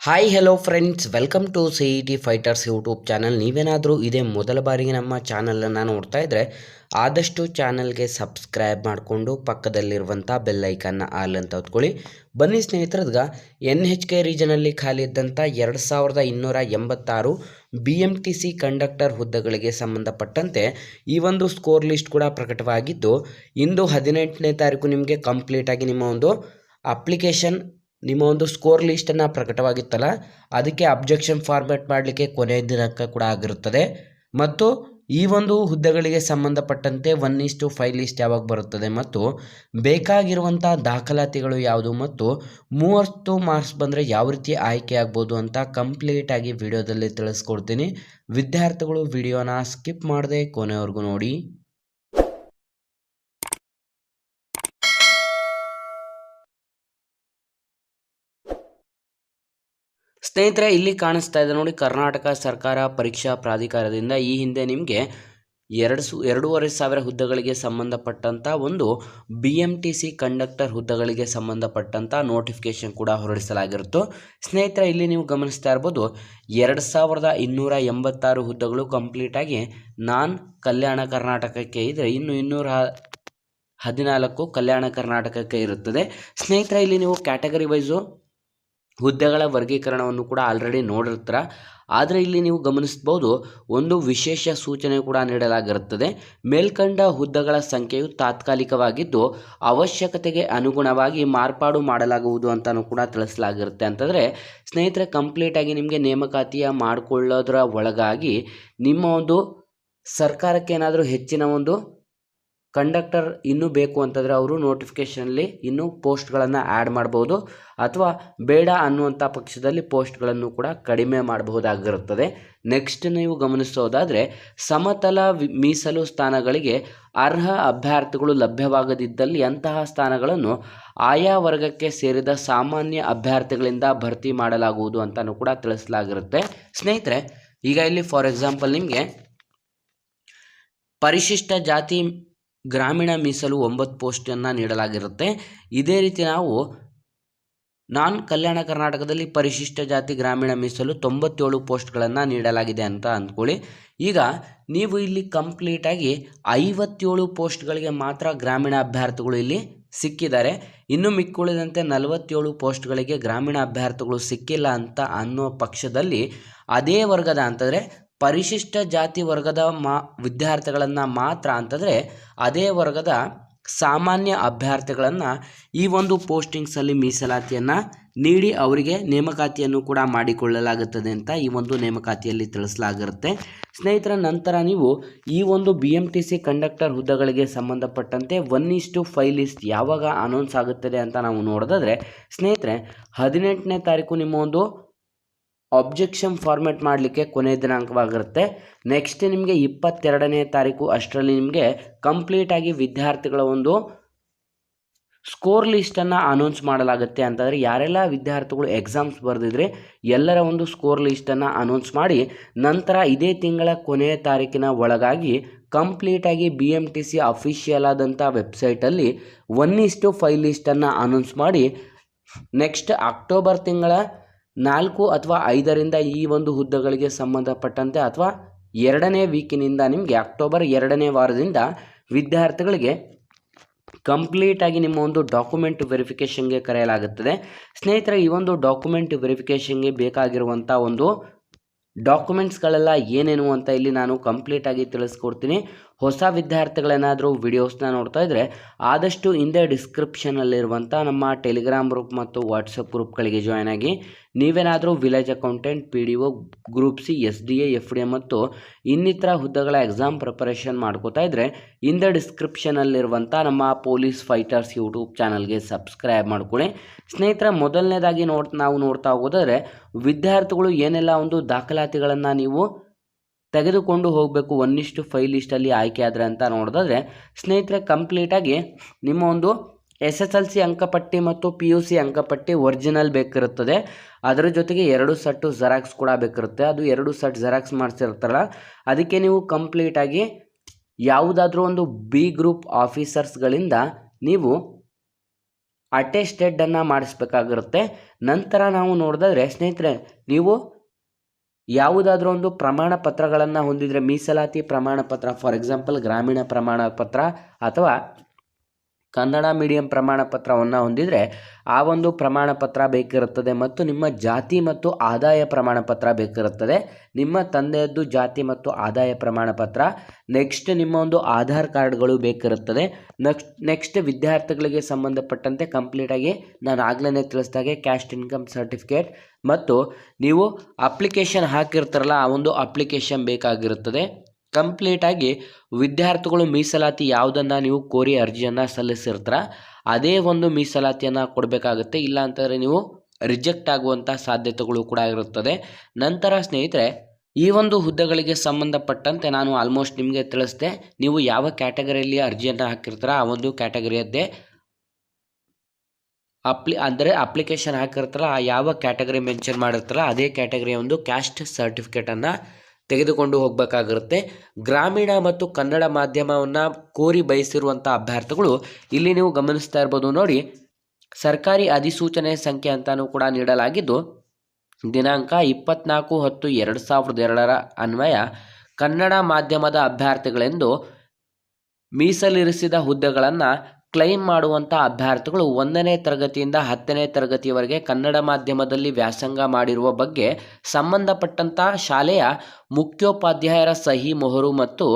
Hi hello friends welcome to C E T fighters YouTube channel ನೀವೇನಾದರೂ ಇದೇ ಮೊದಲ ಬಾರಿಗೆ ನಮ್ಮ ಚಾನಲನ್ನು ನೋಡ್ತಾ ಇದ್ದರೆ ಆದಷ್ಟು ಚಾನಲ್ಗೆ ಸಬ್ಸ್ಕ್ರೈಬ್ ಮಾಡಿಕೊಂಡು ಪಕ್ಕದಲ್ಲಿರುವಂಥ ಬೆಲ್ ಐಕನ್ನ ಆಲ್ ಅಂತ ಹೊತ್ಕೊಳ್ಳಿ. ಬನ್ನಿ ಸ್ನೇಹಿತರದ್ಗ ಎನ್ ಹೆಚ್ ಕೆ ರೀಜನಲ್ಲಿ ಖಾಲಿ ಇದ್ದಂಥ ಎರಡು ಸಾವಿರದ ಇನ್ನೂರ ಎಂಬತ್ತಾರು B M T C conductor ಹುದ್ದೆಗಳಿಗೆ ಸಂಬಂಧಪಟ್ಟಂತೆ ಈ ಒಂದು ಸ್ಕೋರ್ ಲಿಸ್ಟ್ ಕೂಡ ಪ್ರಕಟವಾಗಿದ್ದು, ಇಂದು ಹದಿನೆಂಟನೇ ತಾರೀಕು ನಿಮಗೆ ಕಂಪ್ಲೀಟಾಗಿ ನಿಮ್ಮ ಒಂದು ಅಪ್ಲಿಕೇಶನ್ ನಿಮ್ಮ ಒಂದು ಸ್ಕೋರ್ ಲಿಸ್ಟನ್ನು ಪ್ರಕಟವಾಗಿತ್ತಲ್ಲ, ಅದಕ್ಕೆ ಅಬ್ಜೆಕ್ಷನ್ ಫಾರ್ಮ್ಯಾಟ್ ಮಾಡಲಿಕ್ಕೆ ಕೊನೆಯ ದಿನಾಂಕ ಕೂಡ ಆಗಿರುತ್ತದೆ. ಮತ್ತು ಈ ಒಂದು ಹುದ್ದೆಗಳಿಗೆ ಸಂಬಂಧಪಟ್ಟಂತೆ ಒನ್ ಇಸ್ಟು ಫೈವ್ ಲಿಸ್ಟ್ ಯಾವಾಗ ಬರುತ್ತದೆ ಮತ್ತು ಬೇಕಾಗಿರುವಂಥ ದಾಖಲಾತಿಗಳು ಯಾವುದು ಮತ್ತು ಮೂವತ್ತು ಮಾರ್ಕ್ಸ್ ಬಂದರೆ ಯಾವ ರೀತಿ ಆಯ್ಕೆ ಆಗ್ಬೋದು ಅಂತ ಕಂಪ್ಲೀಟಾಗಿ ವಿಡಿಯೋದಲ್ಲಿ ತಿಳಿಸ್ಕೊಡ್ತೀನಿ. ವಿದ್ಯಾರ್ಥಿಗಳು ವಿಡಿಯೋನ ಸ್ಕಿಪ್ ಮಾಡದೆ ಕೊನೆವರೆಗೂ ನೋಡಿ. ಸ್ನೇಹಿತರೆ, ಇಲ್ಲಿ ಕಾಣಿಸ್ತಾ ಇದೆ ನೋಡಿ, ಕರ್ನಾಟಕ ಸರ್ಕಾರ ಪರೀಕ್ಷಾ ಪ್ರಾಧಿಕಾರದಿಂದ ಈ ಹಿಂದೆ ನಿಮಗೆ ಎರಡು ಸು, ಎರಡೂವರೆ ಸಾವಿರ ಹುದ್ದೆಗಳಿಗೆ ಸಂಬಂಧಪಟ್ಟಂಥ ಒಂದು B M T C conductor ಹುದ್ದೆಗಳಿಗೆ ಸಂಬಂಧಪಟ್ಟಂಥ ನೋಟಿಫಿಕೇಶನ್ ಕೂಡ ಹೊರಡಿಸಲಾಗಿರುತ್ತೋ. ಸ್ನೇಹಿತರೆ, ಇಲ್ಲಿ ನೀವು ಗಮನಿಸ್ತಾ ಇರ್ಬೋದು, ಎರಡು ಸಾವಿರದ ಇನ್ನೂರ ಎಂಬತ್ತಾರು ಹುದ್ದೆಗಳು ಕಂಪ್ಲೀಟಾಗಿ ನಾನ್ ಕಲ್ಯಾಣ ಕರ್ನಾಟಕಕ್ಕೆ ಇದ್ದರೆ ಇನ್ನು ಇನ್ನೂರ ಹದಿನಾಲ್ಕು ಕಲ್ಯಾಣ ಕರ್ನಾಟಕಕ್ಕೆ ಇರುತ್ತದೆ. ಸ್ನೇಹಿತರೆ, ಇಲ್ಲಿ ನೀವು ಕ್ಯಾಟಗರಿ ವೈಸು ಹುದ್ದೆಗಳ ವರ್ಗೀಕರಣವನ್ನು ಕೂಡ ಆಲ್ರೆಡಿ ನೋಡಿರ್ತೀರ. ಆದರೆ ಇಲ್ಲಿ ನೀವು ಗಮನಿಸ್ಬೋದು, ಒಂದು ವಿಶೇಷ ಸೂಚನೆ ಕೂಡ ನೀಡಲಾಗಿರುತ್ತದೆ. ಮೇಲ್ಕಂಡ ಹುದ್ದೆಗಳ ಸಂಖ್ಯೆಯು ತಾತ್ಕಾಲಿಕವಾಗಿದ್ದು, ಅವಶ್ಯಕತೆಗೆ ಅನುಗುಣವಾಗಿ ಮಾರ್ಪಾಡು ಮಾಡಲಾಗುವುದು ಅಂತಲೂ ಕೂಡ ತಿಳಿಸಲಾಗಿರುತ್ತೆ. ಅಂತಂದರೆ, ಸ್ನೇಹಿತರೆ ಕಂಪ್ಲೀಟಾಗಿ ನಿಮಗೆ ನೇಮಕಾತಿಯ ಮಾಡಿಕೊಳ್ಳೋದ್ರ ಒಳಗಾಗಿ ನಿಮ್ಮ ಒಂದು ಸರ್ಕಾರಕ್ಕೆ ಏನಾದರೂ ಹೆಚ್ಚಿನ ಒಂದು ಕಂಡಕ್ಟರ್ ಇನ್ನೂ ಬೇಕು ಅಂತಂದರೆ ಅವರು ನೋಟಿಫಿಕೇಷನಲ್ಲಿ ಇನ್ನೂ ಪೋಸ್ಟ್ಗಳನ್ನು ಆ್ಯಡ್ ಮಾಡ್ಬೋದು ಅಥವಾ ಬೇಡ ಅನ್ನುವಂಥ ಪಕ್ಷದಲ್ಲಿ ಪೋಸ್ಟ್ಗಳನ್ನು ಕೂಡ ಕಡಿಮೆ ಮಾಡಬಹುದಾಗಿರುತ್ತದೆ. ನೆಕ್ಸ್ಟ್ ನೀವು ಗಮನಿಸೋದಾದರೆ ಸಮತಲ ಮೀಸಲು ಸ್ಥಾನಗಳಿಗೆ ಅರ್ಹ ಅಭ್ಯರ್ಥಿಗಳು ಲಭ್ಯವಾಗದಿದ್ದಲ್ಲಿ ಅಂತಹ ಸ್ಥಾನಗಳನ್ನು ಆಯಾ ವರ್ಗಕ್ಕೆ ಸೇರಿದ ಸಾಮಾನ್ಯ ಅಭ್ಯರ್ಥಿಗಳಿಂದ ಭರ್ತಿ ಮಾಡಲಾಗುವುದು ಅಂತಲೂ ಕೂಡ ತಿಳಿಸಲಾಗಿರುತ್ತೆ. ಸ್ನೇಹಿತರೆ, ಈಗ ಇಲ್ಲಿ ಫಾರ್ ಎಕ್ಸಾಂಪಲ್ ನಿಮಗೆ ಪರಿಶಿಷ್ಟ ಜಾತಿ ಗ್ರಾಮೀಣ ಮೀಸಲು ಒಂಬತ್ತು ಪೋಸ್ಟನ್ನು ನೀಡಲಾಗಿರುತ್ತೆ. ಇದೇ ರೀತಿ ನಾವು ನಾನ್ ಕಲ್ಯಾಣ ಕರ್ನಾಟಕದಲ್ಲಿ ಪರಿಶಿಷ್ಟ ಜಾತಿ ಗ್ರಾಮೀಣ ಮೀಸಲು ತೊಂಬತ್ತೇಳು ಪೋಸ್ಟ್ಗಳನ್ನು ನೀಡಲಾಗಿದೆ ಅಂತ ಅಂದ್ಕೊಳ್ಳಿ. ಈಗ ನೀವು ಇಲ್ಲಿ ಕಂಪ್ಲೀಟಾಗಿ ಐವತ್ತೇಳು ಪೋಸ್ಟ್ಗಳಿಗೆ ಮಾತ್ರ ಗ್ರಾಮೀಣ ಅಭ್ಯರ್ಥಿಗಳು ಇಲ್ಲಿ ಸಿಕ್ಕಿದ್ದಾರೆ. ಇನ್ನು ಮಿಕ್ಕುಳಿದಂತೆ ನಲವತ್ತೇಳು ಪೋಸ್ಟ್ಗಳಿಗೆ ಗ್ರಾಮೀಣ ಅಭ್ಯರ್ಥಿಗಳು ಸಿಕ್ಕಿಲ್ಲ ಅಂತ ಅನ್ನೋ ಪಕ್ಷದಲ್ಲಿ ಅದೇ ವರ್ಗದ ಅಂತಂದರೆ ಪರಿಶಿಷ್ಟ ಜಾತಿ ವರ್ಗದ ಮಾ, ವಿದ್ಯಾರ್ಥಿಗಳನ್ನು ಮಾತ್ರ ಅಂತಂದರೆ ಅದೇ ವರ್ಗದ ಸಾಮಾನ್ಯ ಅಭ್ಯರ್ಥಿಗಳನ್ನು ಈ ಒಂದು ಪೋಸ್ಟಿಂಗ್ಸಲ್ಲಿ ಮೀಸಲಾತಿಯನ್ನು ನೀಡಿ ಅವರಿಗೆ ನೇಮಕಾತಿಯನ್ನು ಕೂಡ ಮಾಡಿಕೊಳ್ಳಲಾಗುತ್ತದೆ ಅಂತ ಈ ಒಂದು ನೇಮಕಾತಿಯಲ್ಲಿ ತಿಳಿಸಲಾಗಿರುತ್ತೆ. ಸ್ನೇಹಿತರ, ನಂತರ ನೀವು ಈ ಒಂದು B M T C conductor ಹುದ್ದೆಗಳಿಗೆ ಸಂಬಂಧಪಟ್ಟಂತೆ one is to five list ಯಾವಾಗ ಅನೌನ್ಸ್ ಆಗುತ್ತದೆ ಅಂತ ನಾವು ನೋಡೋದಾದರೆ, ಸ್ನೇಹಿತರೆ, ಹದಿನೆಂಟನೇ ತಾರೀಕು ನಿಮ್ಮ ಒಂದು ಅಬ್ಜೆಕ್ಷನ್ ಫಾರ್ಮೆಟ್ ಮಾಡಲಿಕ್ಕೆ ಕೊನೆಯ ದಿನಾಂಕವಾಗಿರುತ್ತೆ. ನೆಕ್ಸ್ಟ್ ನಿಮಗೆ ಇಪ್ಪತ್ತೆರಡನೇ ತಾರೀಕು, ಅಷ್ಟರಲ್ಲಿ ನಿಮಗೆ ಕಂಪ್ಲೀಟಾಗಿ ವಿದ್ಯಾರ್ಥಿಗಳ ಒಂದು ಸ್ಕೋರ್ ಲಿಸ್ಟನ್ನು ಅನೌನ್ಸ್ ಮಾಡಲಾಗುತ್ತೆ ಅಂತಂದರೆ ಯಾರೆಲ್ಲ ವಿದ್ಯಾರ್ಥಿಗಳು ಎಕ್ಸಾಮ್ಸ್ ಬರೆದಿದ್ರೆ ಎಲ್ಲರ ಒಂದು ಸ್ಕೋರ್ ಲಿಸ್ಟನ್ನು ಅನೌನ್ಸ್ ಮಾಡಿ ನಂತರ ಇದೇ ತಿಂಗಳ ಕೊನೆಯ ತಾರೀಕಿನ ಒಳಗಾಗಿ ಕಂಪ್ಲೀಟಾಗಿ B M T C official ಆದಂಥ ವೆಬ್ಸೈಟಲ್ಲಿ ಒನ್ ಇಸ್ಟು ಫೈವ್ ಲಿಸ್ಟನ್ನು ಅನೌನ್ಸ್ ಮಾಡಿ ನೆಕ್ಸ್ಟ್ ಅಕ್ಟೋಬರ್ ತಿಂಗಳ ನಾಲ್ಕು ಅಥವಾ ಐದರಿಂದ ಈ ಒಂದು ಹುದ್ದೆಗಳಿಗೆ ಸಂಬಂಧಪಟ್ಟಂತೆ ಅಥವಾ ಎರಡನೇ ವೀಕಿನಿಂದ ನಿಮಗೆ ಅಕ್ಟೋಬರ್ ಎರಡನೇ ವಾರದಿಂದ ವಿದ್ಯಾರ್ಥಿಗಳಿಗೆ ಕಂಪ್ಲೀಟಾಗಿ ನಿಮ್ಮ ಒಂದು ಡಾಕ್ಯುಮೆಂಟ್ ವೆರಿಫಿಕೇಷನ್ಗೆ ಕರೆಯಲಾಗುತ್ತದೆ. ಸ್ನೇಹಿತರೆ, ಈ ಒಂದು ಡಾಕ್ಯುಮೆಂಟ್ ವೆರಿಫಿಕೇಷನ್ಗೆ ಬೇಕಾಗಿರುವಂಥ ಒಂದು ಡಾಕ್ಯುಮೆಂಟ್ಸ್ಗಳೆಲ್ಲ ಏನೇನು ಅಂತ ಇಲ್ಲಿ ನಾನು ಕಂಪ್ಲೀಟಾಗಿ ತಿಳಿಸ್ಕೊಡ್ತೀನಿ. ಹೊಸ ವಿದ್ಯಾರ್ಥಿಗಳೇನಾದರೂ ವಿಡಿಯೋಸ್ನ ನೋಡ್ತಾ ಇದ್ದರೆ ಆದಷ್ಟು ಹಿಂದೆ ಡಿಸ್ಕ್ರಿಪ್ಷನಲ್ಲಿರುವಂಥ ನಮ್ಮ ಟೆಲಿಗ್ರಾಮ್ ಗ್ರೂಪ್ ಮತ್ತು ವಾಟ್ಸಪ್ ಗ್ರೂಪ್ಗಳಿಗೆ ಜಾಯ್ನ್ ಆಗಿ ನೀವೇನಾದರೂ village accountant P D O group C S D A F D A ಮತ್ತು ಇನ್ನಿತರ ಹುದ್ದೆಗಳ ಎಕ್ಸಾಮ್ ಪ್ರಿಪರೇಷನ್ ಮಾಡ್ಕೋತಾ ಇದ್ದರೆ ಹಿಂದೆ ಡಿಸ್ಕ್ರಿಪ್ಷನಲ್ಲಿರುವಂಥ ನಮ್ಮ ಪೊಲೀಸ್ ಫೈಟರ್ಸ್ ಯೂಟ್ಯೂಬ್ ಚಾನಲ್ಗೆ ಸಬ್ಸ್ಕ್ರೈಬ್ ಮಾಡ್ಕೊಳ್ಳಿ. ಸ್ನೇಹಿತರ, ಮೊದಲನೇದಾಗಿ ನೋಡ್, ನಾವು ನೋಡ್ತಾ ಹೋಗೋದಾದರೆ ವಿದ್ಯಾರ್ಥಿಗಳು ಏನೆಲ್ಲ ಒಂದು ದಾಖಲಾತಿಗಳನ್ನು ನೀವು ತೆಗೆದುಕೊಂಡು ಹೋಗಬೇಕು ಒಂದಿಷ್ಟು ಫೈಲ್ ಲಿಸ್ಟಲ್ಲಿ ಆಯ್ಕೆ ಆದರೆ ಅಂತ ನೋಡೋದಾದರೆ, ಸ್ನೇಹಿತರೆ ಕಂಪ್ಲೀಟಾಗಿ ನಿಮ್ಮ ಒಂದು ಎಸ್ ಎಸ್ ಎಲ್ ಸಿ ಅಂಕಪಟ್ಟಿ ಮತ್ತು ಪಿ ಯು ಸಿ ಅಂಕಪಟ್ಟಿ ಒರಿಜಿನಲ್ ಬೇಕಿರುತ್ತದೆ. ಅದರ ಜೊತೆಗೆ ಎರಡು ಸಟ್ಟು ಜೆರಾಕ್ಸ್ ಕೂಡ ಬೇಕಿರುತ್ತೆ. ಅದು ಎರಡು ಸೆಟ್ ಜೆರಾಕ್ಸ್ ಮಾಡಿಸಿರ್ತಾರಲ್ಲ, ಅದಕ್ಕೆ ನೀವು ಕಂಪ್ಲೀಟಾಗಿ ಯಾವುದಾದ್ರೂ ಒಂದು ಬಿ ಗ್ರೂಪ್ ಆಫೀಸರ್ಸ್ಗಳಿಂದ ನೀವು ಅಟೆಸ್ಟೆಡನ್ನು ಮಾಡಿಸ್ಬೇಕಾಗಿರುತ್ತೆ. ನಂತರ ನಾವು ನೋಡಿದ್ರೆ ಸ್ನೇಹಿತರೆ, ನೀವು ಯಾವುದಾದ್ರೂ ಒಂದು ಪ್ರಮಾಣ ಪತ್ರಗಳನ್ನು ಹೊಂದಿದರೆ ಮೀಸಲಾತಿ ಪ್ರಮಾಣ ಪತ್ರ ಫಾರ್ ಎಕ್ಸಾಂಪಲ್ ಗ್ರಾಮೀಣ ಪ್ರಮಾಣ ಪತ್ರ ಅಥವಾ ಕನ್ನಡ ಮೀಡಿಯಂ ಪ್ರಮಾಣ ಪತ್ರವನ್ನು ಹೊಂದಿದರೆ ಆ ಒಂದು ಪ್ರಮಾಣ ಪತ್ರ ಬೇಕಿರುತ್ತದೆ ಮತ್ತು ನಿಮ್ಮ ಜಾತಿ ಮತ್ತು ಆದಾಯ ಪ್ರಮಾಣ ಪತ್ರ ಬೇಕಿರುತ್ತದೆ. ನಿಮ್ಮ ತಂದೆಯದ್ದು ಜಾತಿ ಮತ್ತು ಆದಾಯ ಪ್ರಮಾಣ ಪತ್ರ ನೆಕ್ಸ್ಟ್ ನಿಮ್ಮ ಒಂದು ಆಧಾರ್ ಕಾರ್ಡ್ಗಳು ಬೇಕಿರುತ್ತದೆ. ನೆಕ್ಸ್ಟ್ ನೆಕ್ಸ್ಟ್ ವಿದ್ಯಾರ್ಥಿಗಳಿಗೆ ಸಂಬಂಧಪಟ್ಟಂತೆ ಕಂಪ್ಲೀಟಾಗಿ ನಾನು ಆಗ್ಲೇ ತಿಳಿಸ್ದಾಗೆ ಕ್ಯಾಸ್ಟ್ ಇನ್ಕಮ್ ಸರ್ಟಿಫಿಕೇಟ್ ಮತ್ತು ನೀವು ಅಪ್ಲಿಕೇಶನ್ ಹಾಕಿರ್ತಾರಲ್ಲ, ಆ ಒಂದು ಅಪ್ಲಿಕೇಶನ್ ಬೇಕಾಗಿರುತ್ತದೆ. ಕಂಪ್ಲೀಟಾಗಿ ವಿದ್ಯಾರ್ಥಿಗಳು ಮೀಸಲಾತಿ ಯಾವುದನ್ನು ನೀವು ಕೋರಿ ಅರ್ಜಿಯನ್ನು ಸಲ್ಲಿಸಿರ್ತೀರ, ಅದೇ ಒಂದು ಮೀಸಲಾತಿಯನ್ನು ಕೊಡಬೇಕಾಗುತ್ತೆ. ಇಲ್ಲ ಅಂತಂದರೆ ನೀವು ರಿಜೆಕ್ಟ್ ಆಗುವಂಥ ಸಾಧ್ಯತೆಗಳು ಕೂಡ ಇರುತ್ತದೆ. ನಂತರ ಸ್ನೇಹಿತರೆ, ಈ ಒಂದು ಹುದ್ದೆಗಳಿಗೆ ಸಂಬಂಧಪಟ್ಟಂತೆ ನಾನು ಆಲ್ಮೋಸ್ಟ್ ನಿಮಗೆ ತಿಳಿಸ್ದೆ, ನೀವು ಯಾವ ಕ್ಯಾಟಗರಿಯಲ್ಲಿ ಅರ್ಜಿಯನ್ನು ಹಾಕಿರ್ತೀರ, ಆ ಒಂದು ಕ್ಯಾಟಗರಿಯದ್ದೇ ಅಪ್ಲಿ, ಅಂದರೆ ಅಪ್ಲಿಕೇಶನ್ ಹಾಕಿರ್ತಾರ, ಆ ಯಾವ ಕ್ಯಾಟಗರಿ ಮೆನ್ಷನ್ ಮಾಡಿರ್ತಾರ, ಅದೇ ಕ್ಯಾಟಗರಿಯ ಒಂದು ಕ್ಯಾಸ್ಟ್ ಸರ್ಟಿಫಿಕೇಟನ್ನು ತೆಗೆದುಕೊಂಡು ಹೋಗಬೇಕಾಗಿರುತ್ತೆ. ಗ್ರಾಮೀಣ ಮತ್ತು ಕನ್ನಡ ಮಾಧ್ಯಮವನ್ನು ಕೋರಿ ಬಯಸಿರುವಂಥ ಅಭ್ಯರ್ಥಿಗಳು ಇಲ್ಲಿ ನೀವು ಗಮನಿಸ್ತಾ ಇರ್ಬೋದು ನೋಡಿ. ಸರ್ಕಾರಿ ಅಧಿಸೂಚನೆ ಸಂಖ್ಯೆ ಅಂತಲೂ ಕೂಡ ನೀಡಲಾಗಿದ್ದು, ದಿನಾಂಕ ಇಪ್ಪತ್ನಾಲ್ಕು ಹತ್ತು ಎರಡು ಸಾವಿರದ ಎರಡರ ಅನ್ವಯ ಕನ್ನಡ ಮಾಧ್ಯಮದ ಅಭ್ಯರ್ಥಿಗಳೆಂದು ಮೀಸಲಿರಿಸಿದ ಹುದ್ದೆಗಳನ್ನು ಕ್ಲೈಮ್ ಮಾಡುವಂಥ ಅಭ್ಯರ್ಥಿಗಳು ಒಂದನೇ ತರಗತಿಯಿಂದ ಹತ್ತನೇ ತರಗತಿಯವರೆಗೆ ಕನ್ನಡ ಮಾಧ್ಯಮದಲ್ಲಿ ವ್ಯಾಸಂಗ ಮಾಡಿರುವ ಬಗ್ಗೆ ಸಂಬಂಧಪಟ್ಟಂಥ ಶಾಲೆಯ ಮುಖ್ಯೋಪಾಧ್ಯಾಯರ ಸಹಿ ಮೊಹರು ಮತ್ತು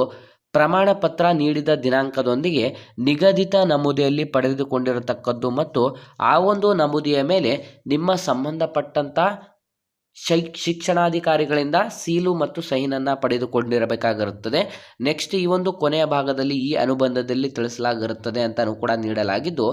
ಪ್ರಮಾಣ ಪತ್ರ ನೀಡಿದ ದಿನಾಂಕದೊಂದಿಗೆ ನಿಗದಿತ ನಮೂದೆಯಲ್ಲಿ ಪಡೆದುಕೊಂಡಿರತಕ್ಕದ್ದು ಮತ್ತು ಆ ಒಂದು ನಮೂದಿಯ ಮೇಲೆ ನಿಮ್ಮ ಸಂಬಂಧಪಟ್ಟಂಥ ಶೈ, ಶಿಕ್ಷಣಾಧಿಕಾರಿಗಳಿಂದ ಸೀಲು ಮತ್ತು ಸೈನನ್ನು ಪಡೆದುಕೊಂಡಿರಬೇಕಾಗಿರುತ್ತದೆ. ನೆಕ್ಸ್ಟ್ ಈ ಒಂದು ಕೊನೆಯ ಭಾಗದಲ್ಲಿ ಈ ಅನುಬಂಧದಲ್ಲಿ ತಿಳಿಸಲಾಗಿರುತ್ತದೆ ಅಂತಲೂ ಕೂಡ ನೀಡಲಾಗಿದ್ದು,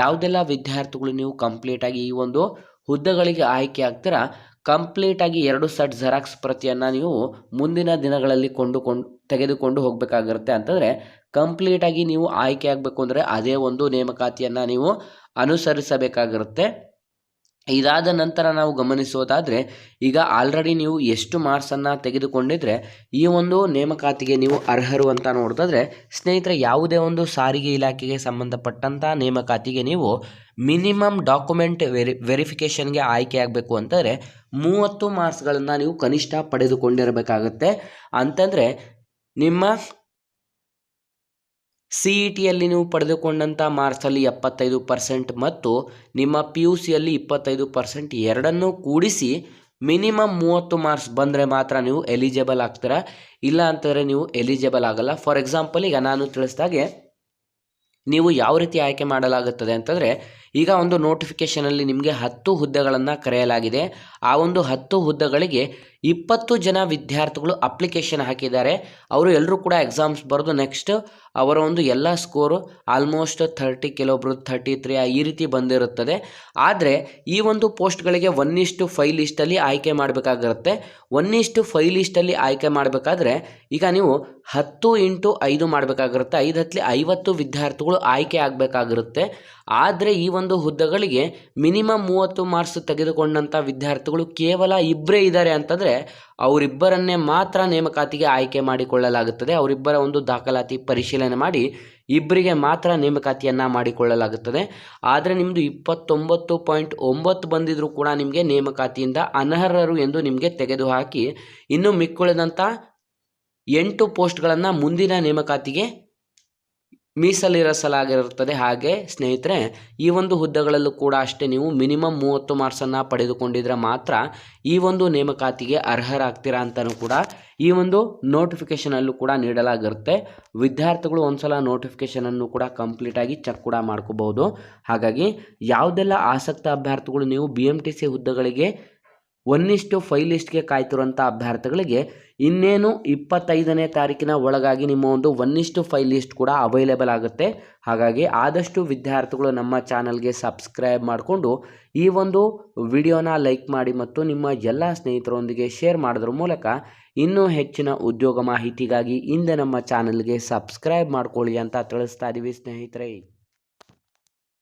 ಯಾವುದೆಲ್ಲ ವಿದ್ಯಾರ್ಥಿಗಳು ನೀವು ಕಂಪ್ಲೀಟಾಗಿ ಈ ಒಂದು ಹುದ್ದೆಗಳಿಗೆ ಆಯ್ಕೆ ಆಗ್ತೀರಾ, ಕಂಪ್ಲೀಟಾಗಿ ಎರಡು ಸೆಟ್ ಜೆರಾಕ್ಸ್ ಪ್ರತಿಯನ್ನು ನೀವು ಮುಂದಿನ ದಿನಗಳಲ್ಲಿ ಕೊಂಡುಕೊಂಡು ತೆಗೆದುಕೊಂಡು ಹೋಗಬೇಕಾಗಿರುತ್ತೆ ಅಂತಂದರೆ, ಕಂಪ್ಲೀಟಾಗಿ ನೀವು ಆಯ್ಕೆ ಆಗಬೇಕು ಅಂದರೆ ಅದೇ ಒಂದು ನೇಮಕಾತಿಯನ್ನು ನೀವು ಅನುಸರಿಸಬೇಕಾಗಿರುತ್ತೆ. ಇದಾದ ನಂತರ ನಾವು ಗಮನಿಸೋದಾದರೆ ಈಗ ಆಲ್ರೆಡಿ ನೀವು ಎಷ್ಟು ಮಾರ್ಕ್ಸನ್ನು ತೆಗೆದುಕೊಂಡಿದ್ರೆ, ಈ ಒಂದು ನೇಮಕಾತಿಗೆ ನೀವು ಅರ್ಹರು ಅಂತ ನೋಡಿದ್ರೆ ಸ್ನೇಹಿತರೆ, ಯಾವುದೇ ಒಂದು ಸಾರಿಗೆ ಇಲಾಖೆಗೆ ಸಂಬಂಧಪಟ್ಟಂಥ ನೇಮಕಾತಿಗೆ ನೀವು ಮಿನಿಮಮ್ ಡಾಕ್ಯುಮೆಂಟ್ ವೆರಿ ವೆರಿಫಿಕೇಷನ್ಗೆ ಆಯ್ಕೆ ಆಗಬೇಕು ಅಂತಂದರೆ, ಮೂವತ್ತು ಮಾರ್ಕ್ಸ್ಗಳನ್ನು ನೀವು ಕನಿಷ್ಠ ಪಡೆದುಕೊಂಡಿರಬೇಕಾಗತ್ತೆ. ಅಂತಂದರೆ, ನಿಮ್ಮ ಸಿ ಇ ಟಿಯಲ್ಲಿ ನೀವು ಪಡೆದುಕೊಂಡಂಥ ಮಾರ್ಕ್ಸಲ್ಲಿ ಎಪ್ಪತ್ತೈದು ಪರ್ಸೆಂಟ್ ಮತ್ತು ನಿಮ್ಮ ಪಿ ಯು ಸಿಯಲ್ಲಿ ಇಪ್ಪತ್ತೈದು ಪರ್ಸೆಂಟ್ ಎರಡನ್ನೂ ಕೂಡಿಸಿ ಮಿನಿಮಮ್ ಮೂವತ್ತು ಮಾರ್ಕ್ಸ್ ಬಂದರೆ ಮಾತ್ರ ನೀವು ಎಲಿಜಿಬಲ್ ಆಗ್ತೀರಾ? ಇಲ್ಲ ಅಂತಂದರೆ ನೀವು ಎಲಿಜಿಬಲ್ ಆಗಲ್ಲ. ಫಾರ್ ಎಕ್ಸಾಂಪಲ್ ಈಗ ನಾನು ತಿಳಿಸ್ದಾಗೆ ನೀವು ಯಾವ ರೀತಿ ಆಯ್ಕೆ ಮಾಡಲಾಗುತ್ತದೆ ಅಂತಂದರೆ ಈಗ ಒಂದು ನೋಟಿಫಿಕೇಷನಲ್ಲಿ ನಿಮಗೆ ಹತ್ತು ಹುದ್ದೆಗಳನ್ನು ಕರೆಯಲಾಗಿದೆ. ಆ ಒಂದು ಹತ್ತು ಹುದ್ದೆಗಳಿಗೆ ಇಪ್ಪತ್ತು ಜನ ವಿದ್ಯಾರ್ಥಿಗಳು ಅಪ್ಲಿಕೇಶನ್ ಹಾಕಿದ್ದಾರೆ. ಅವರು ಎಲ್ಲರೂ ಕೂಡ ಎಕ್ಸಾಮ್ಸ್ ಬರೆದು ನೆಕ್ಸ್ಟ್ ಅವರ ಒಂದು ಎಲ್ಲ ಸ್ಕೋರು ಆಲ್ಮೋಸ್ಟ್ ಥರ್ಟಿ ಕೆಲವೊಬ್ರು ಥರ್ಟಿ ತ್ರೀ ಈ ರೀತಿ ಬಂದಿರುತ್ತದೆ. ಆದರೆ ಈ ಒಂದು ಪೋಸ್ಟ್ಗಳಿಗೆ ಒನ್ ಇಷ್ಟು ಫೈವ್ ಲಿಸ್ಟಲ್ಲಿ ಆಯ್ಕೆ ಮಾಡಬೇಕಾಗಿರುತ್ತೆ. ಒನ್ ಇಷ್ಟು ಫೈವ್ ಲಿಸ್ಟಲ್ಲಿ ಆಯ್ಕೆ ಮಾಡಬೇಕಾದ್ರೆ ಈಗ ನೀವು ಹತ್ತು ಇಂಟು ಐದು ಮಾಡಬೇಕಾಗಿರುತ್ತೆ. ಐದು ಹತ್ತಲಿ ಐವತ್ತು ವಿದ್ಯಾರ್ಥಿಗಳು ಆಯ್ಕೆ ಆಗಬೇಕಾಗಿರುತ್ತೆ. ಆದರೆ ಈ ಒಂದು ಹುದ್ದೆಗಳಿಗೆ ಮಿನಿಮಮ್ ಮೂವತ್ತು ಮಾರ್ಕ್ಸ್ ತೆಗೆದುಕೊಂಡಂಥ ವಿದ್ಯಾರ್ಥಿಗಳು ಕೇವಲ ಇಬ್ಬರೇ ಇದ್ದಾರೆ ಅಂತಂದರೆ ಅವರಿಬ್ಬರನ್ನೇ ಮಾತ್ರ ನೇಮಕಾತಿಗೆ ಆಯ್ಕೆ ಮಾಡಿಕೊಳ್ಳಲಾಗುತ್ತದೆ. ಅವರಿಬ್ಬರ ಒಂದು ದಾಖಲಾತಿ ಪರಿಶೀಲನೆ ಮಾಡಿ ಇಬ್ಬರಿಗೆ ಮಾತ್ರ ನೇಮಕಾತಿಯನ್ನು ಮಾಡಿಕೊಳ್ಳಲಾಗುತ್ತದೆ. ಆದರೆ ನಿಮ್ಮದು ಇಪ್ಪತ್ತೊಂಬತ್ತು ಪಾಯಿಂಟ್ ಒಂಬತ್ತು ಬಂದಿದ್ದರೂ ಕೂಡ ನಿಮಗೆ ನೇಮಕಾತಿಯಿಂದ ಅನರ್ಹರು ಎಂದು ನಿಮಗೆ ತೆಗೆದುಹಾಕಿ ಇನ್ನು ಮಿಕ್ಕುಳಿದಂಥ ಎಂಟು ಪೋಸ್ಟ್ಗಳನ್ನು ಮುಂದಿನ ನೇಮಕಾತಿಗೆ ಮೀಸಲಿರಿಸಲಾಗಿರುತ್ತದೆ. ಹಾಗೆ ಸ್ನೇಹಿತರೆ, ಈ ಒಂದು ಹುದ್ದೆಗಳಲ್ಲೂ ಕೂಡ ಅಷ್ಟೇ ನೀವು ಮಿನಿಮಮ್ ಮೂವತ್ತು ಮಾರ್ಕ್ಸನ್ನು ಪಡೆದುಕೊಂಡಿದ್ರೆ ಮಾತ್ರ ಈ ಒಂದು ನೇಮಕಾತಿಗೆ ಅರ್ಹರಾಗ್ತೀರಾ ಅಂತಲೂ ಕೂಡ ಈ ಒಂದು ನೋಟಿಫಿಕೇಷನಲ್ಲೂ ಕೂಡ ನೀಡಲಾಗಿರುತ್ತೆ. ವಿದ್ಯಾರ್ಥಿಗಳು ಒಂದ್ಸಲ ನೋಟಿಫಿಕೇಷನನ್ನು ಕೂಡ ಕಂಪ್ಲೀಟಾಗಿ ಚೆಕ್ ಕೂಡ ಮಾಡ್ಕೋಬಹುದು. ಹಾಗಾಗಿ ಯಾವುದೆಲ್ಲ ಆಸಕ್ತ ಅಭ್ಯರ್ಥಿಗಳು ನೀವು ಬಿ ಎಂ ಟಿ ಸಿ ಹುದ್ದೆಗಳಿಗೆ ಒನ್ನಿಷ್ಟು ಫೈಲಿಸ್ಟ್ಗೆ ಲಿಸ್ಟ್ಗೆ ಕಾಯ್ತಿರುವಂಥ ಅಭ್ಯರ್ಥಿಗಳಿಗೆ ಇನ್ನೇನು ಇಪ್ಪತ್ತೈದನೇ ತಾರೀಕಿನ ಒಳಗಾಗಿ ನಿಮ್ಮ ಒಂದು ಒನ್ನಿಷ್ಟು ಫೈಲಿಸ್ಟ್ ಲಿಸ್ಟ್ ಕೂಡ ಅವೈಲೇಬಲ್ ಆಗುತ್ತೆ. ಹಾಗಾಗಿ ಆದಷ್ಟು ವಿದ್ಯಾರ್ಥಿಗಳು ನಮ್ಮ ಚಾನಲ್ಗೆ ಸಬ್ಸ್ಕ್ರೈಬ್ ಮಾಡಿಕೊಂಡು ಈ ಒಂದು ವಿಡಿಯೋನ ಲೈಕ್ ಮಾಡಿ ಮತ್ತು ನಿಮ್ಮ ಎಲ್ಲ ಸ್ನೇಹಿತರೊಂದಿಗೆ ಶೇರ್ ಮಾಡೋದ್ರ ಮೂಲಕ ಇನ್ನೂ ಹೆಚ್ಚಿನ ಉದ್ಯೋಗ ಮಾಹಿತಿಗಾಗಿ ಹಿಂದೆ ನಮ್ಮ ಚಾನಲ್ಗೆ ಸಬ್ಸ್ಕ್ರೈಬ್ ಮಾಡ್ಕೊಳ್ಳಿ ಅಂತ ತಿಳಿಸ್ತಾ ಇದ್ದೀವಿ ಸ್ನೇಹಿತರೆ.